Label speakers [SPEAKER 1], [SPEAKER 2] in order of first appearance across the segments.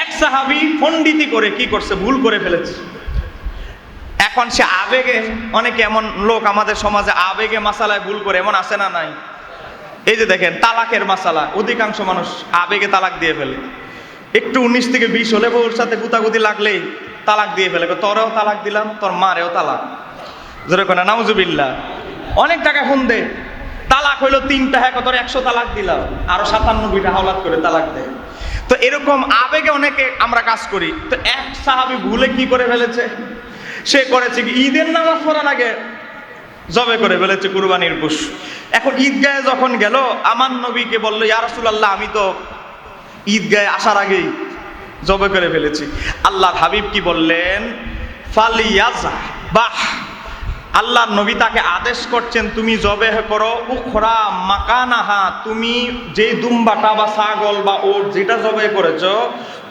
[SPEAKER 1] এক সাহাবি পণ্ডিতি করে কি করছে? ভুল করে ফেলেছে। এখন সে আবেগে, অনেকে এমন লোক আমাদের সমাজে আবেগে মাসালায় ভুল করে, এমন আছে না নাই? এই যে দেখেন, তালাকের মাসালা, অধিকাংশ মানুষ আবেগে তালাক দিয়ে ফেলে। একটু উনিশ থেকে বিশ হলে বউর সাথে গুতাগুতি লাগলেই তালাক দিয়ে ফেলে। তোরেও তালাক দিলাম, তোর মারেও তালাক। কোনা নাউজুবিল্লা অনেক টাকা ফোন দে তালাক হইল তিনটা হ্যাঁ তোর একশো তালাক দিলাম। আরও সাতান্নব্বইটা হাওলাত করে তালাক দেয়। তো এরকম আবেগে অনেকে আমরা কাজ করি। তো এক সাহাবি ভুলে কি করে ফেলেছে? সে করেছে কি? ঈদের নামাজ পড়ার আগে জবে করে ফেলেছে কুরবানির পশ এখন ঈদগাহে যখন গেল, আমার নবীকে বলল, ইয়া রাসূলুল্লাহ, আমি তো ঈদগাহে আসার আগেই জবে করে ফেলেছি। আল্লাহর হাবিব কি বললেন? ফালিয়াজা, বাহ! আল্লাহর নবী তাকে আদেশ করছেন, তুমি জবে করো, উখরা মাকানাহা, তুমি যে দুম্বাটা বা ছাগল বা ওট যেটা জবে করেছ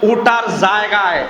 [SPEAKER 1] ওটার জায়গায়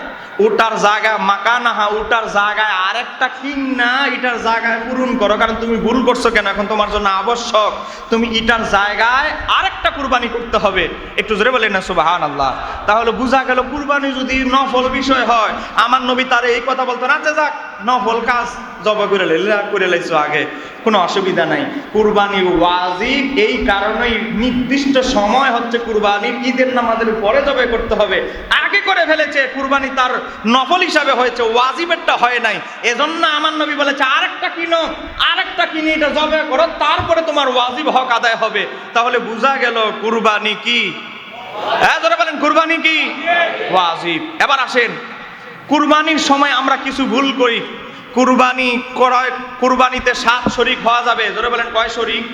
[SPEAKER 1] ওটার জায়গায় মাকানাহা ওটার জায়গায় আরেকটা কিন না এটার জায়গায় পূরণ করো, কারণ তুমি ভুল করছ কেন? এখন তোমার জন্য আবশ্যক, তুমি এটার জায়গায় আরেকটা কুরবানি করতে হবে। একটু জোরে বলেন না সুবাহান আল্লাহ তাহলে বোঝা গেল কুরবানি যদি নফল বিষয় হয়, আমার নবী তার এই কথা বলতো না, যে যাক নফল কাজ জবা করে লেলা করে লাইছো আগে। কোনো অসুবিধা নাই। কুরবানি ওয়াজিব, এই কারণেই নির্দিষ্ট সময় হচ্ছে কুরবানির, ঈদের নামাজের পরে জবে করতে হবে। আগে করে ফেলেছে, কুরবানি তার নফল হিসাবে হয়েছে, ওয়াজিবেরটা হয় নাই। এজন্য আমার নবী বলেছে, আরেকটা কিনো, আরেকটা কিনে, এটা জবে করো, তারপরে তোমার ওয়াজিব হক আদায় হবে। তাহলে বোঝা গেল কুরবানি কি? হ্যাঁ ধরে বলেন, কুরবানি কি? ওয়াজিব। এবার আসেন কুরবানির সময় আমরা কিছু ভুল করি। কুরবানি করায় কুরবানিতে সাত শরিক হওয়া যাবে। ধরে বলেন, কয় শরিক?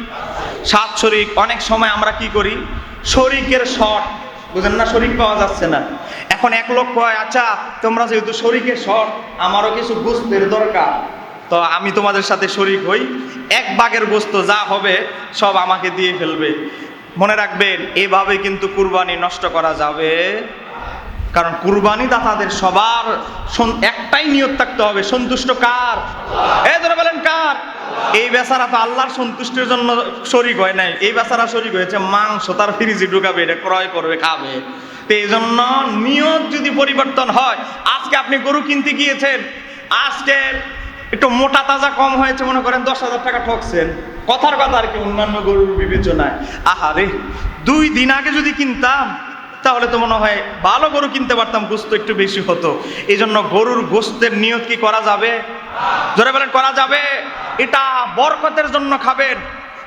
[SPEAKER 1] সাত শরিক। অনেক সময় আমরা কি করি? শরিকের শর্ট বুঝেন না, শরিক পাওয়া যাচ্ছে না। এখন এক লোক কয় আচ্ছা তোমরা যেহেতু শরিকের শর্ট আমারও কিছু গুস্তের দরকার। তো আমি তোমাদের সাথে শরিক হই। এক বাগের গোস্ত যা হবে, সব আমাকে দিয়ে ফেলবে। মনে রাখবেন, এভাবে কিন্তু কুরবানি নষ্ট করা যাবে। কারণ কুরবানি দাতাদের সবার একটাই নিয়ত থাকতে হবে সন্তুষ্ট কার? এ ধরে বলেন কার? এই বেচারা তো আল্লাহর সন্তুষ্টির জন্য শরিক হয় নাই। এই বেচারা শরিক হয়েছে মাংস তার ফ্রিজে ঢুকাবে এটা ক্রয় করবে খাবে। তো এই জন্য নিয়ত যদি পরিবর্তন হয় আজকে আপনি গরু কিনতে গিয়েছেন আজকে একটু মোটা তাজা কম হয়েছে মনে করেন দশ হাজার টাকা ঠকছেন। কথার কথা আর কি অন্যান্য গরুর বিবেচনায়। আহারে দুই দিন আগে যদি কিনতাম তাহলে তো মনে হয় ভালো গরু কিনতে পারতাম, গোস্ত একটু বেশি হতো। এই জন্য গরুর গোস্তের নিয়ত কি করা যাবে? জোরে বলেন, করা যাবে। এটা বরকতের জন্য খাবেন।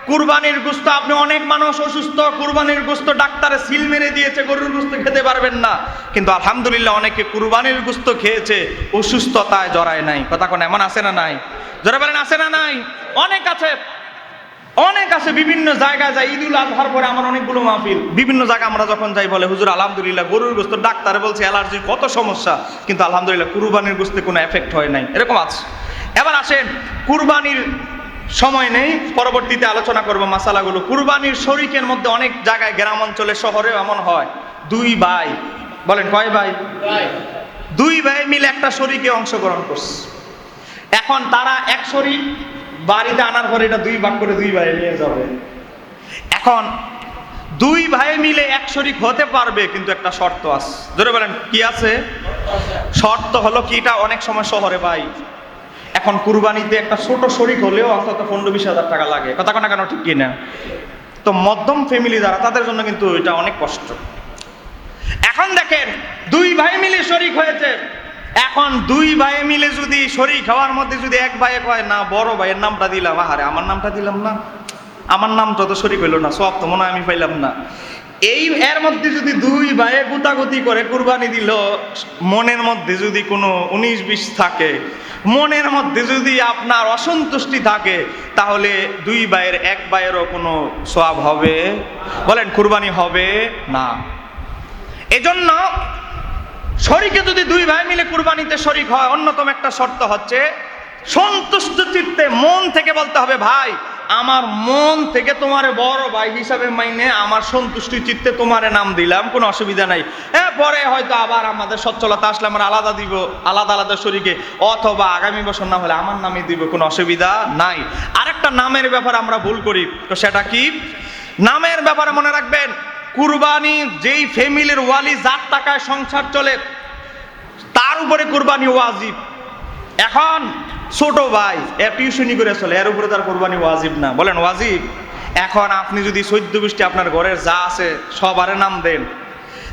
[SPEAKER 1] কুরবানির গোস্ত, আপনি অনেক মানুষ অসুস্থ, কুরবানির গোস্ত ডাক্তারে সিল মেরে দিয়েছে, গরুর গোস্ত খেতে পারবেন না। কিন্তু আলহামদুলিল্লাহ অনেকে কুরবানির গোস্ত খেয়েছে, অসুস্থতায় জড়ায় নাই। কথা কোন এমন আছে না নাই? জোরে বলেন, আছে না নাই? অনেক আছে। অনেক আছে বিভিন্ন জায়গায় যাই ঈদুল আজহার পরে আমার অনেকগুলো মাহফিল। বিভিন্ন জায়গায় আমরা যখন যাই বলে হুজুর আলহামদুলিল্লাহ গরুর গোস্ত ডাক্তারে বলছে অ্যালার্জির কত সমস্যা। কিন্তু আলহামদুলিল্লাহ কুরবানির গোস্তে কোনো এফেক্ট হয় নাই। এরকম আছে। এবার আসেন কুরবানির সময় নেই পরবর্তীতে আলোচনা করব মাসালাগুলো। কুরবানির শরিকের মধ্যে অনেক জায়গায় গ্রাম অঞ্চলে শহরেও এমন হয়। দুই ভাই বলেন কয় ভাই। দুই ভাই মিলে একটা শরিকে অংশগ্রহণ করছে। এখন তারা এক শরিক বাড়িতে আনার পরে এটা দুই ভাগ করে দুই ভাই নিয়ে যাবে। এখন দুই ভাই মিলে এক শরিক হতে পারবে, কিন্তু একটা শর্ত আছে। ধরে বলেন, কি আছে? শর্ত হলো কি? এটা অনেক সময় শহরে ভাই এখন কুরবানিতে একটা ছোট শরিক হলেও অন্তত পনেরো বিশ হাজার টাকা লাগে। কথা কোনা কেন, ঠিক কিনা? তো মধ্যম ফ্যামিলি যারা, তাদের জন্য কিন্তু এটা অনেক কষ্ট। এখন দেখেন, দুই ভাই মিলে শরিক হয়েছে। এখন দুই ভাই মিলে যদি শরিক হওয়ার মধ্যে যদি এক ভাই কয়, না, বড় ভাইয়ের নামটা দিলাম। আহারে, আমার নামটা দিলাম না। আমার নামটা তো শরিক হইল না, সব তো মনে আমি পাইলাম না। এই, এর মধ্যে যদি দুই ভাইয়ে গুতাগুতি করে কুরবানি দিল, মনের মধ্যে যদি কোনো উনিশ বিশ থাকে, মনের মধ্যে যদি আপনার অসন্তুষ্টি থাকে, তাহলে দুই ভাইয়ের এক ভাইয়েরও কোনো সব হবে? বলেন, কুরবানি হবে? না। এজন্য শরিকে যদি দুই ভাই মিলে কুরবানিতে শরিক হয়, অন্যতম একটা শর্ত হচ্ছে সন্তুষ্ট চিত্তে মন থেকে বলতে হবে, ভাই, আমার মন থেকে তোমার বড় ভাই হিসাবে মাইনে আমার সন্তুষ্টি চিত্তে তোমারে নাম দিলাম, কোনো অসুবিধা নাই। হ্যাঁ পরে হয়তো আবার আমাদের সচ্ছলতা আসলে আমরা আলাদা দিব, আলাদা আলাদা শরীকে, অথবা আগামী বছর না হলে আমার নামে দিব, কোনো অসুবিধা নাই। আরেকটা নামের ব্যাপারে আমরা ভুল করি, তো সেটা কি? নামের ব্যাপারে মনে রাখবেন কুরবানি যেই ফ্যামিলির ওয়ালি যার টাকায় সংসার চলে, তার উপরে কুরবানি ওয়াজিব। এখন ছোট ভাই, এ টিউশনি করে চলে, এর উপরে তার কোরবানি ওয়াজিব না। বলেন, ওয়াজিব? এখন আপনি যদি চৈদ্দ বৃষ্টি আপনার ঘরের যা আছে সবার নাম দেন,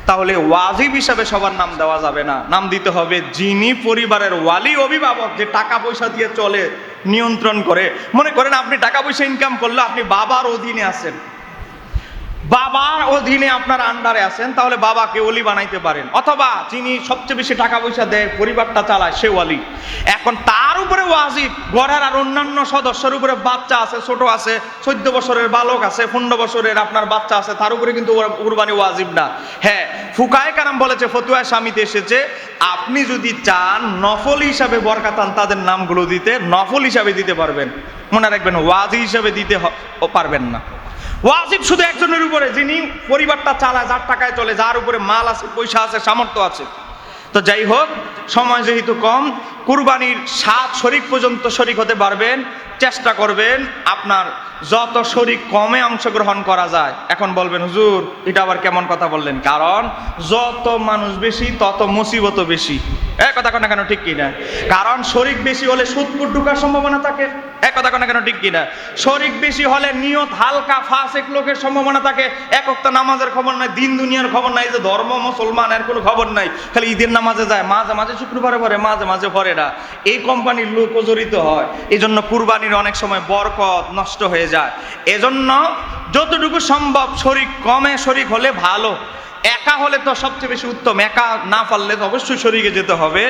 [SPEAKER 1] তাহলে ওয়াজিব হিসাবে সবার নাম দেওয়া যাবে না। নাম দিতে হবে যিনি পরিবারের ওয়ালি, অভিভাবক, যে টাকা পয়সা দিয়ে চলে, নিয়ন্ত্রণ করে। মনে করেন আপনি টাকা পয়সা ইনকাম করলে আপনি বাবার অধীনে আছেন। বাবার অধীনে আপনার আন্ডারে আছেন, তাহলে বাবাকে ওলি বানাইতে পারেন। অথবা যিনি সবচেয়ে বেশি টাকা পয়সা দেয়, পরিবারটা চালায়, সে ওয়ালি এখন তার উপরে ওয়াজিব, ঘরের আর অন্যান্য সদস্যের উপরে বাচ্চা আছে, ছোট আছে, চোদ্দ বছরের বালক আছে, পনেরো বছরের আপনার বাচ্চা আছে, তার উপরে কিন্তু কুরবানি ওয়াজিব না। হ্যাঁ ফুকায় কারাম বলেছে, ফতুয়া স্বামীতে এসেছে, আপনি যদি চান নফল হিসাবে বরকাতান তাদের নামগুলো দিতে নফল হিসাবে দিতে পারবেন। মনে রাখবেন ওয়াজি হিসাবে দিতে পারবেন না। ওয়াজিব শুধু একজনের উপরে, যিনি পরিবারটা চালায়, যার টাকায় চলে, যার উপরে মাল আছে, পয়সা আছে, সামর্থ্য আছে। তো যাই হোক, সময় যেহেতু কম, কুরবানির সাত শরিক পর্যন্ত শরিক হতে পারবেন। চেষ্টা করবেন আপনার যত শরিক কমে অংশগ্রহণ করা যায়। এখন বলবেন, হুজুর, এটা আবার কেমন কথা বললেন? কারণ যত মানুষ বেশি, তত মুসিবত বেশি। এক কথা কেন কেন, ঠিক কিনা? কারণ শরিক বেশি হলে সুদপুর ঢুকার সম্ভাবনা থাকে। এক কথা কেন কেন, ঠিক কিনা? শরিক বেশি হলে নিয়ত হালকা, ফাসেক লোকের সম্ভাবনা থাকে। এক নামাজের খবর নাই, দিন দুনিয়ার খবর নাই যে ধর্ম, মুসলমান, এর কোনো খবর নাই। খালি ঈদের নামাজে যায়, মাঝে মাঝে শুক্রবারে পরে মাঝে মাঝে পরে না। এই কোম্পানির লোকও জড়িত হয়। এই জন্য কুরবানির অনেক সময় বরকত নষ্ট হয়ে যায়। এজন্য যতটুকু সম্ভব শরিক কমে শরিক হলে ভালো। একা হলে তো সবচেয়ে বেশি উত্তম। একা না পারলে তো অবশ্যই শরীরে যেতে হবে।